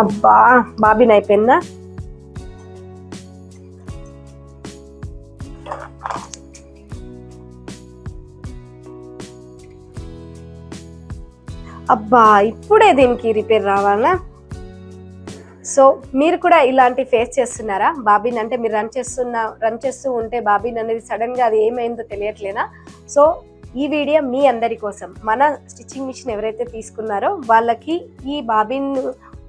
అబ్బా బాబిన్ అయిపోయిందా? అబ్బా ఇప్పుడే దీనికి రిపేర్ రావాలా? సో మీరు కూడా ఇలాంటి ఫేస్ చేస్తున్నారా? బాబిన్ అంటే మీరు రన్ చేస్తున్న రన్ చేస్తూ ఉంటే బాబిన్ అనేది సడన్గా అది ఏమైందో తెలియట్లేనా సో ఈ వీడియో మీ అందరి కోసం. మన స్టిచ్చింగ్ మిషన్ ఎవరైతే తీసుకున్నారో వాళ్ళకి ఈ బాబిన్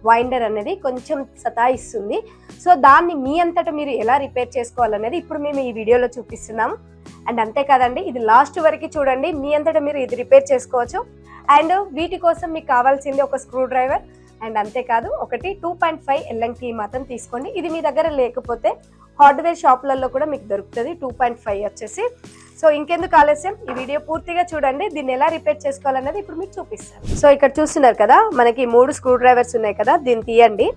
వైండర్ అనేది కొంచెం సతాయిస్తుంది. సో దాన్ని మీ అంతటా మీరు ఎలా రిపేర్ చేసుకోవాలనేది ఇప్పుడు మేము ఈ వీడియోలో చూపిస్తున్నాం. అండ్ అంతేకాదండి ఇది లాస్ట్ వరకు చూడండి. మీ అంతటా మీరు ఇది రిపేర్ చేసుకోవచ్చు. అండ్ వీటి కోసం మీకు కావాల్సింది ఒక స్క్రూ డ్రైవర్. అండ్ అంతేకాదు ఒకటి టూ పాయింట్ ఫైవ్ ఎల్ఎంకి మాత్రం తీసుకోండి. ఇది మీ దగ్గర లేకపోతే హార్డ్వేర్ షాపులలో కూడా మీకు దొరుకుతుంది. టూ పాయింట్ ఫైవ్ వచ్చేసి. సో ఇంకెందుకు ఆలస్యం? ఈ వీడియో పూర్తిగా చూడండి దీన్ని ఎలా రిపేర్ చేసుకోవాలనేది ఇప్పుడు మీకు చూపిస్తాను. సో ఇక్కడ చూస్తున్నారు కదా మనకి మూడు స్క్రూ డ్రైవర్స్ ఉన్నాయి కదా దీన్ని తీయండి.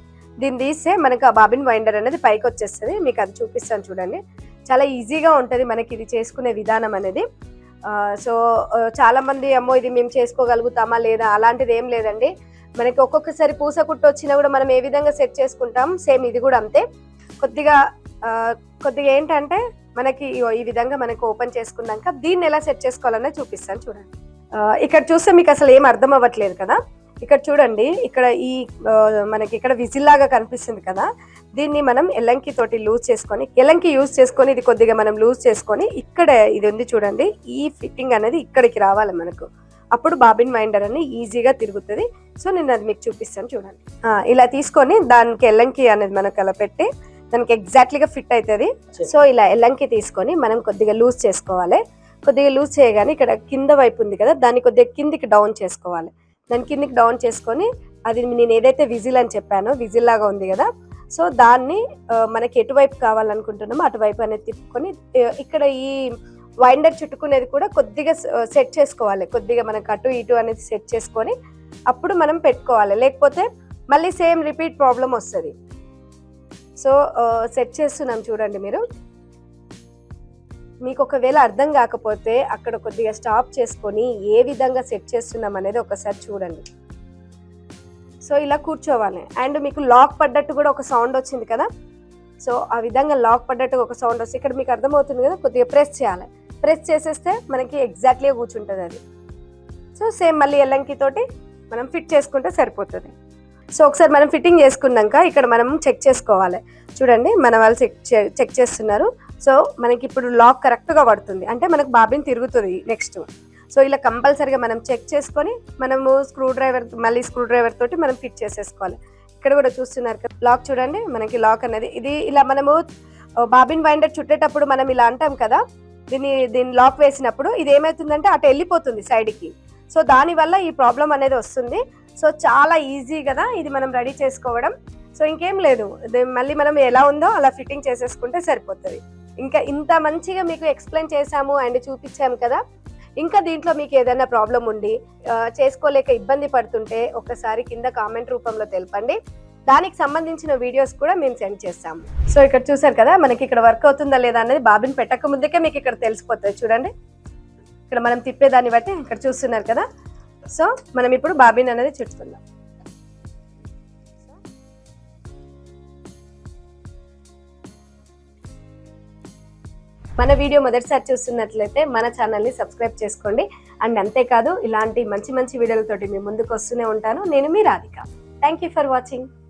దీన్ని తీస్తే మనకి ఆ బాబిన్ వైండర్ అనేది పైకి వచ్చేస్తుంది. మీకు అది చూపిస్తాను చూడండి. చాలా ఈజీగా ఉంటుంది మనకి ఇది చేసుకునే విధానం అనేది. సో చాలామంది చాలా మంది అమ్మో ఇది మేము చేసుకోగలుగుతామా లేదా? అలాంటిది ఏం లేదండి. మనకి ఒక్కొక్కసారి పూస కుట్టు వచ్చినా కూడా మనం ఏ విధంగా సెట్ చేసుకుంటాం సేమ్ ఇది కూడా అంతే. కొద్దిగా కొద్దిగా ఏంటంటే మనకి ఈ విధంగా మనకి ఓపెన్ చేసుకున్నాక దీన్ని ఎలా సెట్ చేసుకోవాలనేది చూపిస్తాను చూడండి. ఇక్కడ చూస్తే మీకు అసలు ఏం అర్థం అవ్వట్లేదు కదా? ఇక్కడ చూడండి ఇక్కడ ఈ మనకి ఇక్కడ విజిల్ లాగా కనిపిస్తుంది కదా? దీన్ని మనం ఎల్లంకి తోటి లూజ్ చేసుకొని ఎల్లంకి యూజ్ చేసుకొని ఇది కొద్దిగా మనం లూజ్ చేసుకొని ఇక్కడ ఇది ఉంది చూడండి ఈ ఫిట్టింగ్ అనేది ఇక్కడికి రావాలి మనకు. అప్పుడు బాబిన్ వైండర్ అని ఈజీగా తిరుగుతుంది. సో నేను అది మీకు చూపిస్తాను చూడండి. ఇలా తీసుకొని దానికి ఎల్లంకి అనేది మనకు అలా పెట్టి దానికి ఎగ్జాక్ట్లీగా ఫిట్ అవుతుంది. సో ఇలా ఎల్లంకి తీసుకొని మనం కొద్దిగా లూజ్ చేసుకోవాలి. కొద్దిగా లూజ్ చేయగానే ఇక్కడ కింద వైపు ఉంది కదా దాన్ని కొద్దిగా కిందికి డౌన్ చేసుకోవాలి. దాని కిందికి డౌన్ చేసుకొని అది నేను ఏదైతే విజిల్ అని చెప్పానో విజిల్ లాగా ఉంది కదా సో దాన్ని మనకి ఎటువైపు కావాలనుకుంటున్నామో అటువైపు అనేది తిప్పుకొని ఇక్కడ ఈ వైండర్ చుట్టుకునేది కూడా కొద్దిగా సెట్ చేసుకోవాలి. కొద్దిగా మనకు అటు ఇటు అనేది సెట్ చేసుకొని అప్పుడు మనం పెట్టుకోవాలి. లేకపోతే మళ్ళీ సేమ్ రిపీట్ ప్రాబ్లం వస్తుంది. సో సెట్ చేస్తున్నాం చూడండి మీరు. మీకు ఒకవేళ అర్థం కాకపోతే అక్కడ కొద్దిగా స్టాప్ చేసుకొని ఏ విధంగా సెట్ చేస్తున్నాం అనేది ఒకసారి చూడండి. సో ఇలా కూర్చోవాలి. అండ్ మీకు లాక్ పడ్డట్టు కూడా ఒక సౌండ్ వచ్చింది కదా? సో ఆ విధంగా లాక్ పడ్డట్టు ఒక సౌండ్ వస్తుంది ఇక్కడ మీకు అర్థమవుతుంది కదా? కొద్దిగా ప్రెస్ చేయాలి. ప్రెస్ చేసేస్తే మనకి ఎగ్జాక్ట్లీగా కూర్చుంటుంది అది. సో సేమ్ మళ్ళీ ఎల్లంకి తోటి మనం ఫిట్ చేసుకుంటే సరిపోతుంది. సో ఒకసారి మనం ఫిట్టింగ్ చేసుకున్నాక ఇక్కడ మనం చెక్ చేసుకోవాలి. చూడండి మన వాళ్ళు చెక్ చెక్ చేస్తున్నారు. సో మనకి ఇప్పుడు లాక్ కరెక్ట్గా పడుతుంది. అంటే మనకు బాబిన్ తిరుగుతుంది నెక్స్ట్. సో ఇలా కంపల్సరీగా మనం చెక్ చేసుకొని మనము స్క్రూ డ్రైవర్ మళ్ళీ స్క్రూ డ్రైవర్ తోటి మనం ఫిట్ చేసేసుకోవాలి. ఇక్కడ కూడా చూస్తున్నారు కదా లాక్ చూడండి మనకి లాక్ అనేది ఇది ఇలా మనము బాబిన్ వైండర్ చుట్టేటప్పుడు మనం ఇలా అంటాం కదా దీన్ని దీన్ని లాక్ వేసినప్పుడు ఇది ఏమవుతుందంటే అటు వెళ్ళిపోతుంది సైడ్కి. సో దానివల్ల ఈ ప్రాబ్లం అనేది వస్తుంది. సో చాలా ఈజీ కదా ఇది మనం రెడీ చేసుకోవడం. సో ఇంకేం లేదు మళ్ళీ మనం ఎలా ఉందో అలా ఫిట్టింగ్ చేసేసుకుంటే సరిపోతుంది. ఇంకా ఇంత మంచిగా మీకు ఎక్స్ప్లెయిన్ చేశాము అండ్ చూపించాము కదా ఇంకా దీంట్లో మీకు ఏదైనా ప్రాబ్లం ఉండి చేసుకోలేక ఇబ్బంది పడుతుంటే ఒకసారి కింద కామెంట్ రూపంలో తెలపండి. దానికి సంబంధించిన వీడియోస్ కూడా మేము సెండ్ చేస్తాము. సో ఇక్కడ చూసారు కదా మనకి ఇక్కడ వర్క్ అవుతుందా లేదా అనేది బాబిన్ పెట్టక ముందుకే మీకు ఇక్కడ తెలిసిపోతుంది. చూడండి. ఇక్కడ మనం తిప్పేదాన్ని బట్టి ఇక్కడ చూస్తున్నారు కదా సో మనం ఇప్పుడు బాబిన్ అనేది చుట్టుకుందాం మన వీడియో మొదటిసారి చూస్తున్నట్లయితే మన ఛానల్ని సబ్స్క్రైబ్ చేసుకోండి. అండ్ అంతేకాదు ఇలాంటి మంచి మంచి వీడియోలతోటి మీ ముందుకు వస్తూనే ఉంటాను. నేను మీ Radhika. Thank you for watching